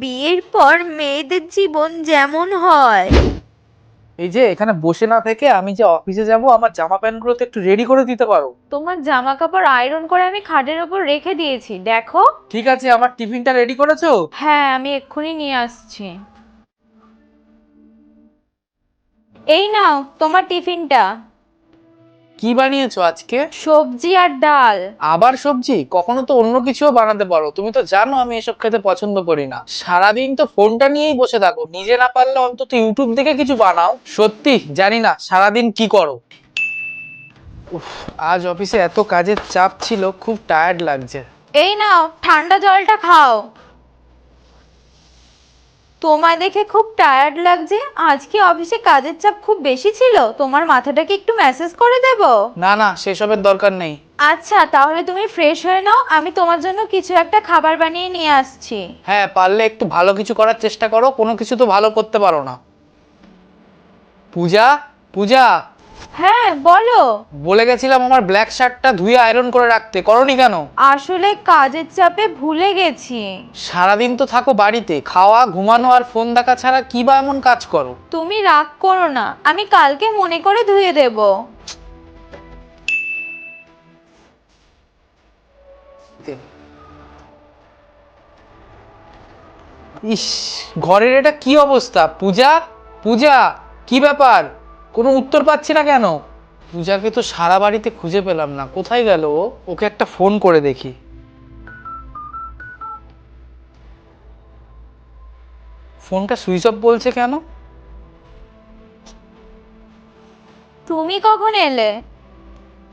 বিয়ের পর মেয়েদের জীবন যেমন হয়। এই যে এখানে বসে না থেকে আমি যে অফিসে যাব আমার জামা প্যান্টগুলো তো একটু রেডি করে দিতে পারো। তোমার জামা কাপড় আয়রন করে আমি খাটের ওপর রেখে দিয়েছি দেখো। ঠিক আছে আমার টিফিনটা রেডি করেছ? হ্যাঁ আমি এক্ষুনি নিয়ে আসছি। এই নাও তোমার টিফিনটা। কি বানিয়েছো আজকে? সবজি আর ডাল। আবার সবজি? কখনো তো অন্য কিছুও বানাতে পারো। তুমি তো জানো আমি এসব খেতে পছন্দ করি না। সারাদিন তো ফোনটা নিয়েই বসে থাকো। নিজে না পারলে অন্তত ইউটিউব দেখে কিছু বানাও। সত্যি জানি না সারাদিন কি করো। উফ, আজ অফিসে এত কাজের চাপ ছিল খুব টায়ার্ড লাগছে। এই নাও ঠান্ডা জলটা খাও। তোমায় দেখে খুব টায়ার্ড লাগছে। আজকে অফিসে কাজের চাপ খুব বেশি ছিল। তোমার মাথাটাকে একটু ম্যাসেজ করে দেব? না না সেসবের দরকার নেই। আচ্ছা তাহলে তুমি ফ্রেশ হয়ে নাও। আমি তোমার জন্য কিছু একটা খাবার বানিয়ে নিয়ে আসছি। হ্যাঁ পারলে একটু ভালো কিছু করার চেষ্টা করো। কোনো কিছু তো ভালো করতে পারো না। পূজা পূজা। হ্যাঁ বলো। বলে গেছিলাম আমার ব্ল্যাক শার্টটা ধুয়ে আয়রন করে রাখতে। করনি কেন? আসলে কাজের চাপে ভুলে গেছি। সারাদিন তো থাকো বাড়িতে খাওয়া ঘুমানো আর ফোন দেখা ছাড়া কি বা এমন কাজ করো? তুমি রাগ করো না আমি কালকে মনে করে ধুয়ে দেব। ইস ঘরের এটা কি অবস্থা? পূজা? পূজা কি ব্যাপার? কোনো উত্তর পাচ্ছি না কেন? পূজাকে তো সারা বাড়িতে খুঁজে পেলাম না। কোথায় গেল ও? ওকে একটা ফোন করে দেখি। ফোনটা সুইচ অফ বলছে কেন? তুমি কখন এলে?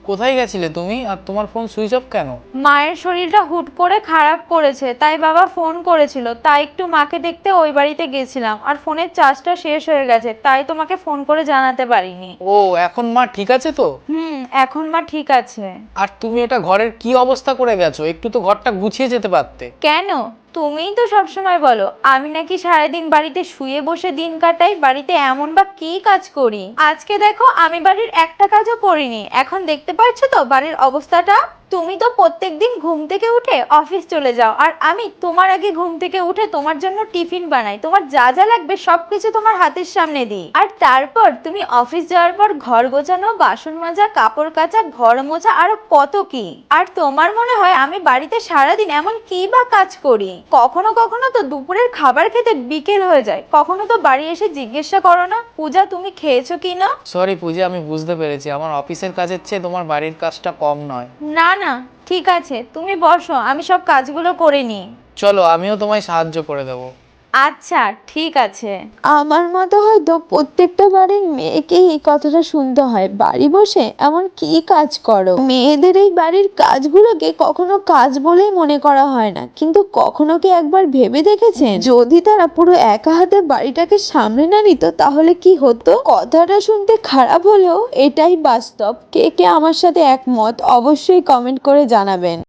কোথায় গেছিলে তুমি? আর তোমার ফোন সুইচ অফ কেন? মায়ের শরীরটা হুট করে খারাপ করেছে তাই বাবা ফোন করেছিল। তাই একটু মাকে দেখতে ওই বাড়িতে গেছিলাম আর ফোনের চার্জটা শেষ হয়ে গেছে তাই তোমাকে ফোন করে জানাতে পারিনি। ও এখন মা ঠিক আছে তো? হুম এখন মা ঠিক আছে। আর তুমি এটা ঘরের কি অবস্থা করে গেছো? একটু তো ঘরটা গুছিয়ে যেতে পারতে। কেন? তুমিই তো সবসময় বলো, আমি নাকি সারাদিন বাড়িতে শুয়ে বসে দিন কাটাই, বাড়িতে এমন বা কি কাজ করি? আজকে দেখো আমি বাড়ির একটা কাজও করিনি, এখন দেখতে পাচ্ছ তো বাড়ির অবস্থাটা? তুমি তো প্রত্যেকদিন ঘুম থেকে উঠে অফিস চলে যাও। আর আমি তোমার আগে ঘুম থেকে উঠে তোমার জন্য টিফিন বানাই। তোমার যা যা লাগবে সবকিছু তোমার হাতের সামনে দিই। আর তারপর তুমি অফিস যাওয়ার পর ঘর গোছানো বাসন মাজা কাপড় কাচা ঘর মোছা আরও কত কি। আর তোমার মনে হয় আমি বাড়িতে সারাদিন এমন কি বা কাজ করি? কখনো কখনো তো দুপুরের খাবার খেতে বিকেল হয়ে যায়। কখনো তো বাড়ি এসে জিজ্ঞাসা করো না পূজা তুমি খেয়েছো কি না সরি পূজা আমি বুঝতে পেরেছি। আমার অফিসের কাজের চেয়ে তোমার বাড়ির কাজটা কম নয়। না না? ঠিক আছে, তুমি বসো, আমি সব কাজগুলো করে নিই। চলো, আমিও তোমায় সাহায্য করে দেবো। আচ্ছা ঠিক আছে। আমার মতো হয়তো প্রত্যেকটা বাড়ির মেয়েকেই কথাটা শুনতে হয়। বাড়ি বসে এমন কি কাজ করো? মেয়েদের এই বাড়ির কাজগুলোকে কখনো কাজ বলেই মনে করা হয় না। কিন্তু কখনো কি একবার ভেবে দেখেছেন? যদি তারা পুরো একা হাতে বাড়িটাকে সামনে না নিত, তাহলে কি হতো? কথাটা শুনতে খারাপ হলেও এটাই বাস্তব। কে কে আমার সাথে একমত, অবশ্যই কমেন্ট করে জানাবেন।